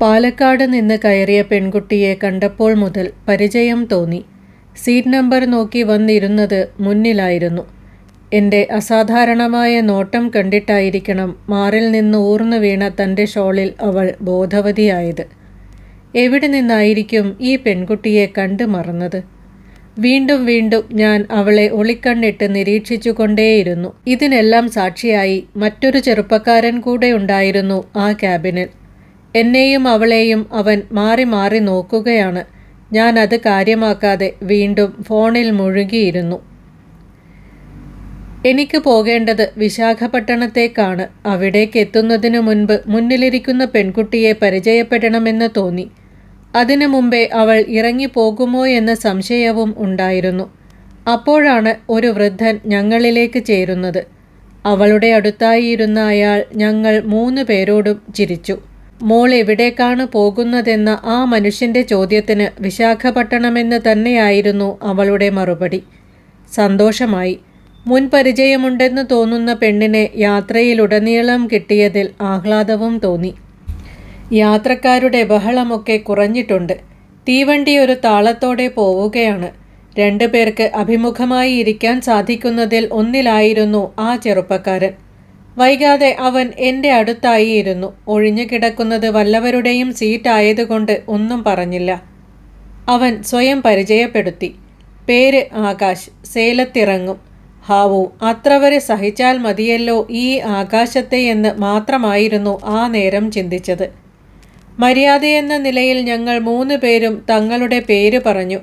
പാലക്കാട് നിന്ന് കയറിയ പെൺകുട്ടിയെ കണ്ടപ്പോൾ മുതൽ പരിചയം തോന്നി. സീറ്റ് നമ്പർ നോക്കി വന്നിരുന്നത് മുന്നിലായിരുന്നു. എന്റെ അസാധാരണമായ നോട്ടം കണ്ടിട്ടായിരിക്കണം മാറിൽ നിന്ന് ഊർന്നു വീണ തന്റെ ഷോളിൽ അവൾ ബോധവതിയായത്. എവിടെ നിന്നായിരിക്കും ഈ പെൺകുട്ടിയെ കണ്ടു മറന്നത്? വീണ്ടും വീണ്ടും ഞാൻ അവളെ ഒളിക്കണ്ണിട്ട് നിരീക്ഷിച്ചു കൊണ്ടേയിരുന്നു ഇതിനെല്ലാം സാക്ഷിയായി മറ്റൊരു ചെറുപ്പക്കാരൻ കൂടെ ഉണ്ടായിരുന്നു ആ ക്യാബിനിൽ. എന്നെയും അവളെയും അവൻ മാറി മാറി നോക്കുകയാണ്. ഞാൻ അത് കാര്യമാക്കാതെ വീണ്ടും ഫോണിൽ മുഴുകിയിരുന്നു. എനിക്ക് പോകേണ്ടത് വിശാഖപട്ടണത്തേക്കാണ്. അവിടേക്ക് എത്തുന്നതിനു മുൻപ് മുന്നിലിരിക്കുന്ന പെൺകുട്ടിയെ പരിചയപ്പെടണമെന്ന് തോന്നി. അതിനു മുമ്പേ അവൾ ഇറങ്ങിപ്പോകുമോ എന്ന സംശയവും ഉണ്ടായിരുന്നു. അപ്പോഴാണ് ഒരു വൃദ്ധൻ ഞങ്ങളിലേക്ക് ചേരുന്നത്. അവളുടെ അടുത്തായി ഇരുന്ന അയാൾ ഞങ്ങൾ മൂന്ന് പേരോടും ചിരിച്ചു. മോൾ എവിടേക്കാണ് പോകുന്നതെന്ന ആ മനുഷ്യന്റെ ചോദ്യത്തിന് വിശാഖപട്ടണമെന്ന് തന്നെയായിരുന്നു അവളുടെ മറുപടി. സന്തോഷമായി. മുൻ പരിചയമുണ്ടെന്ന് തോന്നുന്ന പെണ്ണിനെ യാത്രയിലുടനീളം കിട്ടിയതിൽ ആഹ്ലാദവും തോന്നി. യാത്രക്കാരുടെ ബഹളമൊക്കെ കുറഞ്ഞിട്ടുണ്ട്. തീവണ്ടി ഒരു താളത്തോടെ പോവുകയാണ്. രണ്ടു പേർക്ക് അഭിമുഖമായി ഇരിക്കാൻ സാധിക്കുന്നതിൽ ഒന്നിലായിരുന്നു ആ ചെറുപ്പക്കാരൻ. വൈകാതെ അവൻ എന്റെ അടുത്തായി ഇരുന്നു ഒഴിഞ്ഞു കിടക്കുന്നത് വല്ലവരുടെയും സീറ്റായതുകൊണ്ട് ഒന്നും പറഞ്ഞില്ല. അവൻ സ്വയം പരിചയപ്പെടുത്തി. പേര് ആകാശ്. സേലത്തിറങ്ങും. ഹാവു അത്രവരെ സഹിച്ചാൽ മതിയല്ലോ ഈ ആകാശത്തെ എന്ന് മാത്രമായിരുന്നു ആ നേരം ചിന്തിച്ചത്. മര്യാദയെന്ന നിലയിൽ ഞങ്ങൾ മൂന്ന് പേരും തങ്ങളുടെ പേര് പറഞ്ഞു.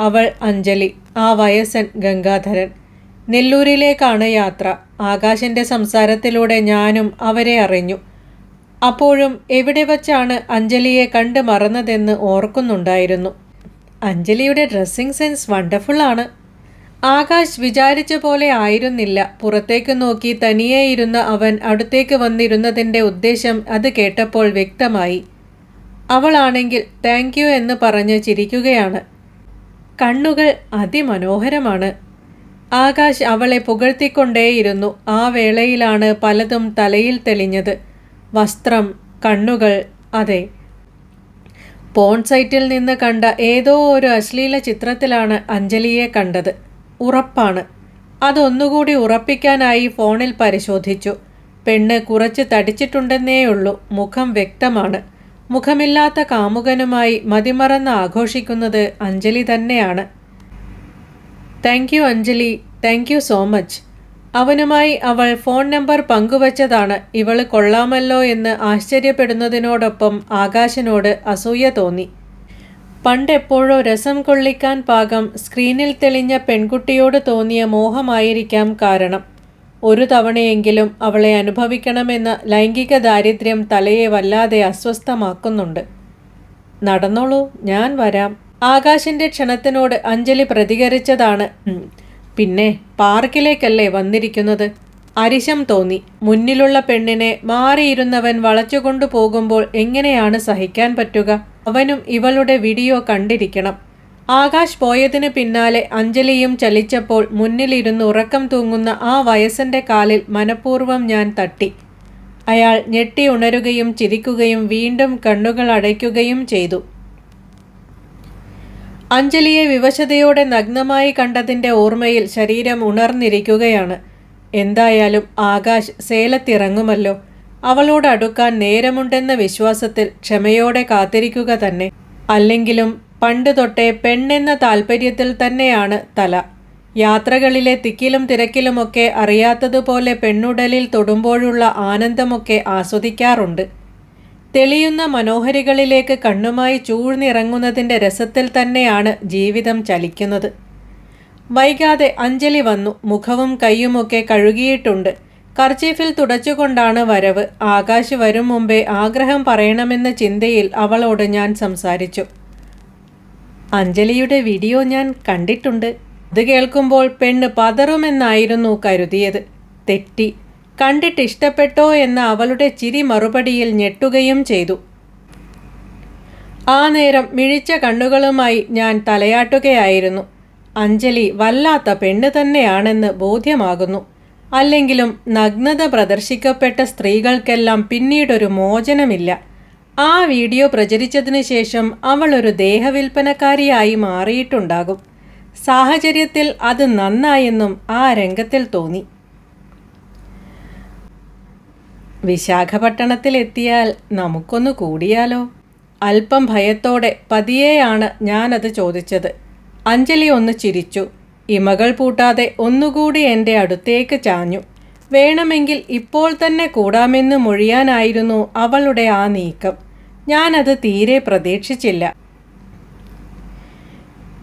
അവൾ അഞ്ജലി ആ വയസ്സൻ ഗംഗാധരൻ. നെല്ലൂരിലേക്കാണ് യാത്ര. ആകാശിന്റെ സംസാരത്തിലൂടെ ഞാനും അവരെ അറിഞ്ഞു. അപ്പോഴും എവിടെ വച്ചാണ് അഞ്ജലിയെ കണ്ട് മറന്നതെന്ന് ഓർക്കുന്നുണ്ടായിരുന്നു. അഞ്ജലിയുടെ ഡ്രസ്സിംഗ് സെൻസ് വണ്ടർഫുൾ ആണ്. ആകാശ് വിചാരിച്ച പോലെ ആയിരുന്നില്ല. പുറത്തേക്ക് നോക്കി തനിയെ ഇരുന്ന അവൻ അടുത്തേക്ക് വന്നിരുന്നതിന്റെ ഉദ്ദേശം അത് കേട്ടപ്പോൾ വ്യക്തമായി. അവളാണെങ്കിൽ താങ്ക് യു എന്ന് പറഞ്ഞ് ചിരിക്കുകയാണ്. കണ്ണുകൾ അതിമനോഹരമാണ്. ആകാശ് അവളെ പുകഴ്ത്തിക്കൊണ്ടേയിരുന്നു. ആ വേളയിലാണ് പലതും തലയിൽ തെളിഞ്ഞത്. വസ്ത്രം കണ്ണുകൾ അതെ. പോൺ സൈറ്റിൽ നിന്ന് കണ്ട ഏതോ ഒരു അശ്ലീല ചിത്രത്തിലാണ് അഞ്ജലിയെ കണ്ടത്. ഉറപ്പാണ്. അതൊന്നുകൂടി ഉറപ്പിക്കാനായി ഫോണിൽ പരിശോധിച്ചു. പെണ്ണ് കുറച്ച് തടിച്ചിട്ടുണ്ടെന്നേയുള്ളൂ. മുഖം വ്യക്തമാണ്. മുഖമില്ലാത്ത കാമുകനുമായി മതിമറന്ന് ആഘോഷിക്കുന്നത് അഞ്ജലി തന്നെയാണ്. Thank you Anjali thank you so much. അവനുമായി അവൾ ഫോൺ നമ്പർ പങ്കുവച്ചതാണ് ഇവൾ കൊള്ളാമല്ലോ എന്ന് ആശ്ചര്യപ്പെടുന്നതിനോടൊപ്പം ആകാശിനോട് അസൂയ തോന്നി. പണ്ടെപ്പോഴോ രസം കൊള്ളിക്കാൻ പാകം സ്ക്രീനിൽ തെളിഞ്ഞ പെൺകുട്ടിയോട് തോന്നിയ മോഹമായിരിക്കാം കാരണം. ഒരു തവണയെങ്കിലും അവളെ അനുഭവിക്കണമെന്ന ലൈംഗിക ദാരിദ്ര്യം തലയെ വല്ലാതെ അസ്വസ്ഥമാക്കുന്നുണ്ട്. നടന്നോളൂ ഞാൻ വരാം. ആകാശിന്റെ ക്ഷണത്തിനോട് അഞ്ജലി പ്രതികരിച്ചതാണ്. പിന്നെ പാർക്കിലേക്കല്ലേ വന്നിരിക്കുന്നത്? അരിശം തോന്നി. മുന്നിലുള്ള പെണ്ണിനെ മാറിയിരുന്നവൻ വളച്ചുകൊണ്ടു പോകുമ്പോൾ എങ്ങനെയാണ് സഹിക്കാൻ പറ്റുക? അവനും ഇവളുടെ വീഡിയോ കണ്ടിരിക്കണം. ആകാശ് പോയതിന് പിന്നാലെ അഞ്ജലിയും ചലിച്ചപ്പോൾ മുന്നിലിരുന്ന് ഉറക്കം തൂങ്ങുന്ന ആ വയസ്സന്റെ കാലിൽ മനഃപൂർവം ഞാൻ തട്ടി. അയാൾ ഞെട്ടി ഉണരുകയും ചിരിക്കുകയും വീണ്ടും കണ്ണുകൾ അടയ്ക്കുകയും ചെയ്തു. അഞ്ജലിയെ വിവശതയോടെ നഗ്നമായി കണ്ടതിന്റെ ഓർമ്മയിൽ ശരീരം ഉണർന്നിരിക്കുകയാണ്. എന്തായാലും ആകാശ് സേലത്തിറങ്ങുമല്ലോ. അവളോട് അടുക്കാൻ നേരമുണ്ടെന്ന വിശ്വാസത്തിൽ ക്ഷമയോടെ കാത്തിരിക്കുക തന്നെ. അല്ലെങ്കിലും പണ്ട് തൊട്ടേ പെണ്ണെന്ന താൽപ്പര്യത്തിൽ തന്നെയാണ് തല. യാത്രകളിലെ തിക്കിലും തിരക്കിലുമൊക്കെ അറിയാത്തതുപോലെ പെണ്ണുടലിൽ തൊടുമ്പോഴുള്ള ആനന്ദമൊക്കെ ആസ്വദിക്കാറുണ്ട്. തെളിയുന്ന മനോഹരികളിലേക്ക് കണ്ണുമായി ചൂഴ്ന്നിറങ്ങുന്നതിന്റെ രസത്തിൽ തന്നെയാണ് ജീവിതം ചലിക്കുന്നത്. വൈകാതെ അഞ്ജലി വന്നു. മുഖവും കൈയുമൊക്കെ കഴുകിയിട്ടുണ്ട്. കർച്ചീഫിൽ തുടച്ചുകൊണ്ടാണ് വരവ്. ആകാശ് വരും മുമ്പേ ആഗ്രഹം പറയണമെന്ന ചിന്തയിൽ അവളോട് ഞാൻ സംസാരിച്ചു. അഞ്ജലിയുടെ വീഡിയോ ഞാൻ കണ്ടിട്ടുണ്ട്. അത് കേൾക്കുമ്പോൾ പെണ്ണ് പതറുമെന്നായിരുന്നു കരുതിയത്. തെറ്റി. കണ്ടിട്ട് ഇഷ്ടപ്പെട്ടോ എന്ന അവളുടെ ചിരി മറുപടിയിൽ ഞെട്ടുകയും ചെയ്തു. ആ നേരം മിഴിച്ച കണ്ണുകളുമായി ഞാൻ തലയാട്ടുകയായിരുന്നു. അഞ്ജലി വല്ലാത്ത പെണ്ണ് തന്നെയാണെന്ന് ബോധ്യമാകുന്നു. അല്ലെങ്കിലും നഗ്നത പ്രദർശിക്കപ്പെട്ട സ്ത്രീകൾക്കെല്ലാം പിന്നീടൊരു മോചനമില്ല. ആ വീഡിയോ പ്രചരിച്ചതിന് ശേഷം അവൾ ഒരു ദേഹവിൽപ്പനക്കാരിയായി മാറിയിട്ടുണ്ടാകും. സാഹചര്യത്തിൽ അത് നന്നായെന്നും ആ രംഗത്തിൽ തോന്നി. വിശാഖപട്ടണത്തിൽ എത്തിയാൽ നമുക്കൊന്ന് കൂടിയാലോ? അല്പം ഭയത്തോടെ പതിയെയാണ് ഞാനത് ചോദിച്ചത്. അഞ്ജലി ഒന്ന് ചിരിച്ചു. ഇമകൾ പൂട്ടാതെ ഒന്നുകൂടി എന്റെ അടുത്തേക്ക് ചാഞ്ഞു. വേണമെങ്കിൽ ഇപ്പോൾ തന്നെ കൂടാമെന്ന് മൊഴിയാനായിരുന്നു അവളുടെ ആ നീക്കം. ഞാനത് തീരെ പ്രതീക്ഷിച്ചില്ല.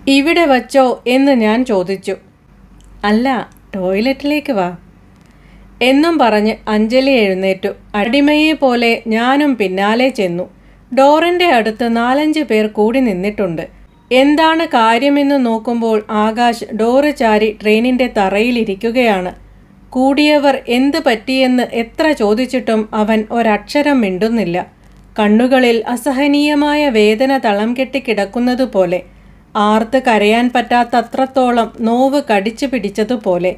ഇവിടെ വച്ചോ എന്ന് ഞാൻ ചോദിച്ചു. അല്ല ടോയ്ലറ്റിലേക്ക് വാ. എന്നും പറഞ്ഞ് അഞ്ജലി എഴുന്നേറ്റു. അടിമയെ പോലെ ഞാനും പിന്നാലെ ചെന്നു. ഡോറിന്റെ അടുത്ത് നാലഞ്ച് പേർ കൂടി നിന്നിട്ടുണ്ട്. എന്താണ് കാര്യമെന്ന് നോക്കുമ്പോൾ ആകാശ് ഡോറ് ചാരി ട്രെയിനിന്റെ തറയിലിരിക്കുകയാണ്. കൂടിയവർ എന്ത് പറ്റിയെന്ന് എത്ര ചോദിച്ചിട്ടും അവൻ ഒരക്ഷരം മിണ്ടുന്നില്ല. കണ്ണുകളിൽ അസഹനീയമായ വേദന തളം കെട്ടി കിടക്കുന്നതുപോലെ ആർത്ത് കരയാൻ പറ്റാത്തത്രത്തോളം നോവ് കടിച്ചു പിടിച്ചതുപോലെ.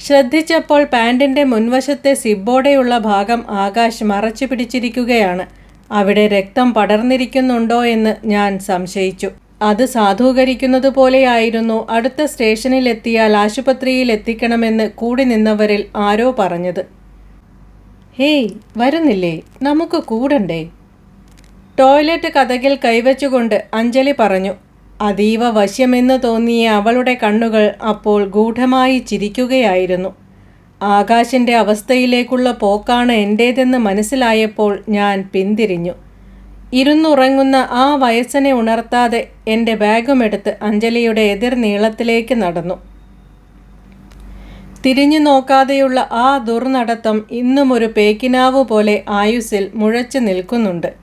ശ്രദ്ധിച്ചപ്പോൾ പാൻറിന്റെ മുൻവശത്തെ സിബോടെയുള്ള ഭാഗം ആകാശ് മറച്ചു പിടിച്ചിരിക്കുകയാണ്. അവിടെ രക്തം പടർന്നിരിക്കുന്നുണ്ടോ എന്ന് ഞാൻ സംശയിച്ചു. അത് സാധൂകരിക്കുന്നത് പോലെയായിരുന്നു. അടുത്ത സ്റ്റേഷനിലെത്തിയാൽ ആശുപത്രിയിൽ എത്തിക്കണമെന്ന് കൂടി നിന്നവരിൽ ആരോ പറഞ്ഞത്. ഹേയ് വരുന്നില്ലേ? നമുക്ക് കൂടണ്ടേ? ടോയ്ലറ്റ് കഥകിൽ കൈവച്ചുകൊണ്ട് അഞ്ജലി പറഞ്ഞു. അതീവ വശ്യമെന്ന് തോന്നിയ അവളുടെ കണ്ണുകൾ അപ്പോൾ ഗൂഢമായി ചിരിക്കുകയായിരുന്നു. ആകാശിന്റെ അവസ്ഥയിലേക്കുള്ള പോക്കാണ് എന്റേതെന്ന് മനസ്സിലായപ്പോൾ ഞാൻ പിന്തിരിഞ്ഞു. ഇരുന്നുറങ്ങുന്ന ആ വയസ്സനെ ഉണർത്താതെ എന്റെ ബാഗുമെടുത്ത് അഞ്ജലിയുടെ എതിർ നീളത്തിലേക്ക് നടന്നു. തിരിഞ്ഞു നോക്കാതെയുള്ള ആ ദുർനടത്തം ഇന്നും ഒരു പേക്കിനാവ് പോലെ ആയുസ്സിൽ മുഴച്ചു നിൽക്കുന്നുണ്ട്.